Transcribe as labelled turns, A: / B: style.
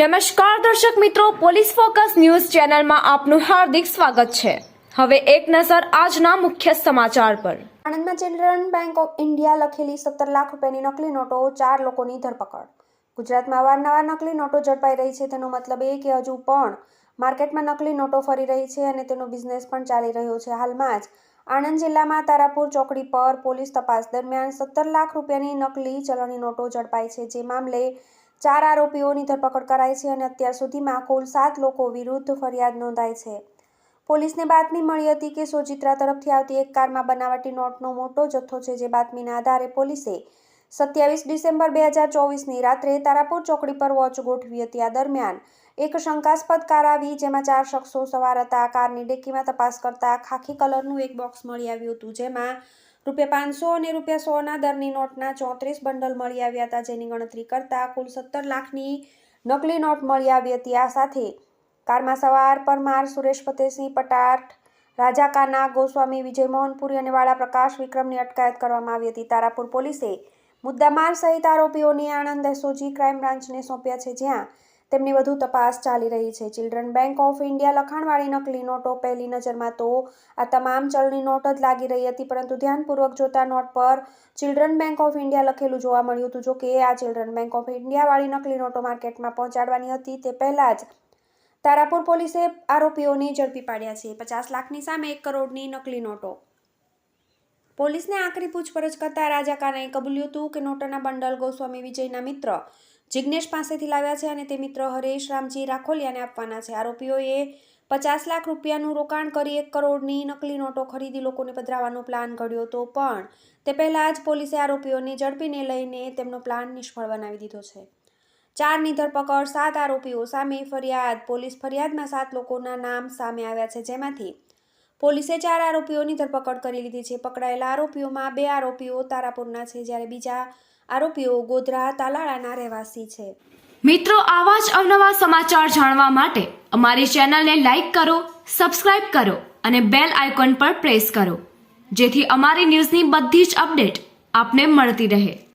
A: નમસ્કાર દર્શક મિત્રો, પોલીસ ફોકસ ન્યૂઝ ચેનલમાં આપનું હાર્દિક સ્વાગત છે. હવે એક નજર આજના મુખ્ય સમાચાર પર.
B: આણંદમાં ચિલ્ડ્રન બેંક ઓફ ઇન્ડિયા લખેલી સત્તર લાખ રૂપિયાની નકલી નોટો ચાર લોકોની ધરપકડ. ગુજરાતમાં અવારનવાર નકલી નોટો ઝડપાઈ રહી છે, તેનો મતલબ એ કે હજુ પણ માર્કેટમાં નકલી નોટો ફરી રહી છે અને તેનો બિઝનેસ પણ ચાલી રહ્યો છે. હાલમાં જ આણંદ જિલ્લામાં તારાપુર ચોકડી પર પોલીસ તપાસ દરમિયાન સત્તર લાખ રૂપિયાની નકલી ચલણી નોટો ઝડપાઈ છે, જે મામલે ચાર આરોપીઓની ધરપકડ કરાઈ છે અને અત્યાર સુધીમાં કુલ સાત લોકો વિરુદ્ધ ફરિયાદ નોંધાઈ છે. પોલીસને બાતમી મળી હતી કે સોજિત્રા તરફથી આવતી એક કારમાં બનાવટી નોટનો મોટો જથ્થો છે જે બાતમીના આધારે પોલીસે સત્યાવીસ ડિસેમ્બર બે હજાર ચોવીસની રાત્રે તારાપુર ચોકડી પર વોચ ગોઠવી હતી. આ દરમિયાન એક શંકાસ્પદ કાર આવી જેમાં ચાર શખ્સો સવાર હતા. કારની ડેકીમાં તપાસ કરતા ખાખી કલરનું એક બોક્સ મળી આવ્યું હતું જેમાં રૂપિયા પાંચસો અને રૂપિયા સોના દરની નોટના ચોત્રીસ બંડલ મળી આવ્યા હતા, જેની ગણતરી કરતાં કુલ સત્તર લાખની નકલી નોટ મળી આવી હતી. આ સાથે કારમાં સવાર પરમાર, સુરેશ ફતેહસિંહ પટાટ, રાજા કાના, ગોસ્વામી, વિજય મોહનપુરી અને વાળા પ્રકાશ વિક્રમની અટકાયત કરવામાં આવી હતી. તારાપુર પોલીસે મુદ્દામાલ સહિત આરોપીઓની આણંદ એસઓજી ક્રાઇમ બ્રાન્ચને સોંપ્યા છે, જ્યાં તેમની વધુ તપાસ ચાલી રહી છે. ચિલ્ડ્રન બેંક ઓફ ઇન્ડિયા લખાણવાળી નકલી નોટો પહેલી નજરમાં તો આ તમામ ચલણી નોટ જ લાગી રહી હતી, પરંતુ ધ્યાનપૂર્વક જોતા નોટ પર ચિલ્ડ્રન બેંક ઓફ ઇન્ડિયા લખેલું જોવા મળ્યું હતું. જો કે, આ ચિલ્ડ્રન બેંક ઓફ ઇન્ડિયાવાળી નકલી નોટો માર્કેટમાં પહોંચાડવાની હતી, તે પહેલાં જ તારાપુર પોલીસે આરોપીઓને ઝડપી પાડ્યા છે. પચાસ લાખની સામે એક કરોડની નકલી નોટો. પોલીસને આકરી પૂછપરછ કરતા રાજા કાનાએ કબૂલ્યું હતું કે નોટોના બંડલ ગોસ્વામી વિજયના મિત્ર જિગ્નેશ પાસેથી લાવ્યા છે અને તે મિત્ર હરેશ રામજી રાખોલિયાને આપવાના છે. આરોપીઓએ પચાસ લાખ રૂપિયાનું રોકાણ કરી એક કરોડની નકલી નોટો ખરીદી લોકોને પધરાવવાનો પ્લાન ઘડ્યો હતો, પણ તે પહેલાં જ પોલીસે આરોપીઓને ઝડપીને લઈને તેમનો પ્લાન નિષ્ફળ બનાવી દીધો છે. ચારની ધરપકડ, સાત આરોપીઓ સામે ફરિયાદ, પોલીસ ફરિયાદમાં સાત લોકોના નામ સામે આવ્યા છે, જેમાંથી પોલીસે ચાર આરોપીઓની ધરપકડ કરી લીધી છે. પકડાયેલા આરોપીઓમાં બે આરોપીઓ તારાપુરના છે, જ્યારે બીજા આરોપીઓ ગોધરા, તાલાળાના રહેવાસી છે.
A: મિત્રો, આવા જ અવનવા સમાચાર જાણવા માટે અમારી ચેનલને લાઈક કરો, સબસ્ક્રાઇબ કરો અને બેલ આઇકોન પર પ્રેસ કરો, જેથી અમારી ન્યૂઝની બધી જ અપડેટ આપને મળતી રહે.